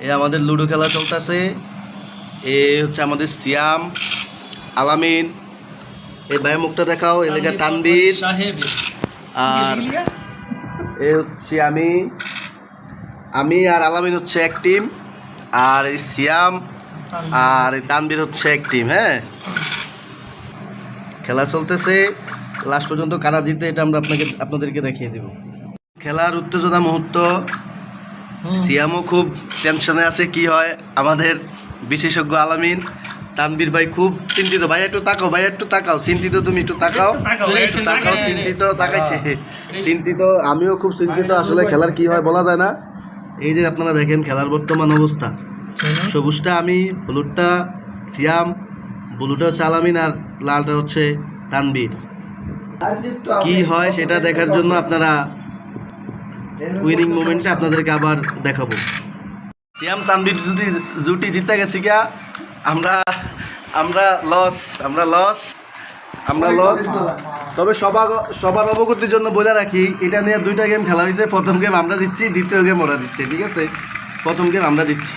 এই আমাদের লুডো খেলা চলতেছে। এ হচ্ছে আমাদের সিয়াম আলামিন এই ভাই মুখটা দেখাও এলাকা তানবীর আর এ হচ্ছে আমি। আমি আর আলামিন হচ্ছে এক টিম আর এই সিয়াম আর এই তানবীর হচ্ছে এক টিম হ্যাঁ? খেলা চলতেছে। লাস্ট পর্যন্ত কারা জিতে এটা আমরা আপনাকে আপনাদেরকে দেখিয়ে দেব। খেলার উত্তেজনা মুহূর্ত। সিয়ামও খুব টেনশনে আছে কি হয়? আমাদের বিশেষজ্ঞ আলামিন তানবীর ভাই খুব চিন্তিত। ভাই একটু তাকাও ভাই একটু তাকাও। চিন্তিত তুমি একটু তাকাও। তাকাও চিন্তিত তাকাইছে। চিন্তিত আমিও খুব চিন্তিত। আসলে খেলার কি হয় বলা যায় না। এই যে আপনারা দেখেন খেলার বর্তমান অবস্থা। সবুজটা আমি হলুদটা সিয়াম ব্লুটা হচ্ছে আলামিন আর লালটা হচ্ছে তানবীর কি হয় সেটা দেখার জন্য আপনারা উইনিং মোমেন্টে আপনাদেরকে আবার দেখাবো। সিয়াম তানবি জুটি জুটি জিতে গেছি গিয়া আমরা আমরা লস আমরা লস আমরা লস তবে সবার সবার অবগতির জন্য বলে রাখি এটা নিয়ে দুইটা গেম খেলা হয়েছে। প্রথম গেম আমরা দিচ্ছি দ্বিতীয় গেম ওরা দিচ্ছে ঠিক আছে? প্রথম গেম আমরা দিচ্ছি।